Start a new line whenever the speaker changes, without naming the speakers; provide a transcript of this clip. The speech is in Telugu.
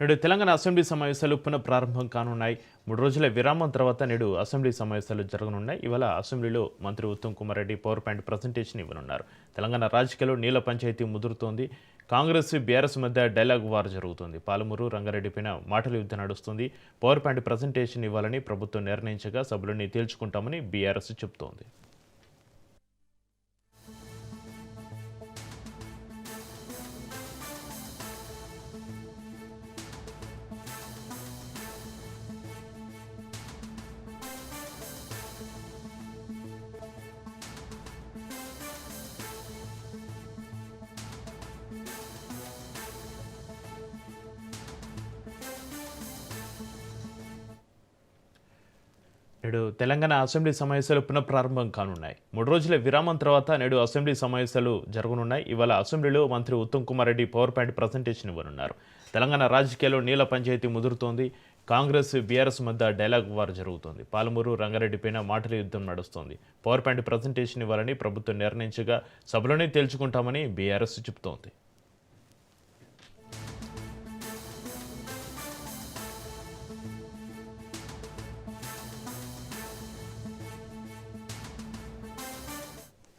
నేడు తెలంగాణ అసెంబ్లీ సమావేశాలు పునః ప్రారంభం కానున్నాయి. మూడు రోజుల విరామం తర్వాత నేడు అసెంబ్లీ సమావేశాలు జరగనున్నాయి. ఇవాళ అసెంబ్లీలో మంత్రి Uttam Kumar Reddy power point presentation ఇవ్వనున్నారు. తెలంగాణ రాజకీయాల్లో నీల పంచాయతీ ముదురుతోంది. కాంగ్రెస్ బీఆర్ఎస్ మధ్య డైలాగ్ వార్ జరుగుతుంది. పాలమూరు రంగారెడ్డి పైన మాటల యుద్ధం నడుస్తుంది. పవర్ పాయింట్ ప్రజెంటేషన్ ఇవ్వాలని ప్రభుత్వం నిర్ణయించగా సభలని తేల్చుకుంటామని బీఆర్ఎస్ చెబుతోంది. నేడు తెలంగాణ అసెంబ్లీ సమావేశాలు పునఃప్రారంభం కానున్నాయి. మూడు రోజుల విరామం తర్వాత నేడు అసెంబ్లీ సమావేశాలు జరగనున్నాయి. ఇవాళ అసెంబ్లీలో మంత్రి Uttam Kumar Reddy power point presentation ఇవ్వనున్నారు. తెలంగాణ రాజకీయాల్లో నీల పంచాయతీ ముదురుతోంది. కాంగ్రెస్ బీఆర్ఎస్ మధ్య డైలాగ్ వార్ జరుగుతోంది. పాలమూరు రంగారెడ్డి పైన మాటల యుద్ధం నడుస్తోంది. పవర్ పాయింట్ ప్రజెంటేషన్ ఇవ్వాలని ప్రభుత్వం నిర్ణయించగా సభలోనే తేల్చుకుంటామని బీఆర్ఎస్ చెబుతోంది.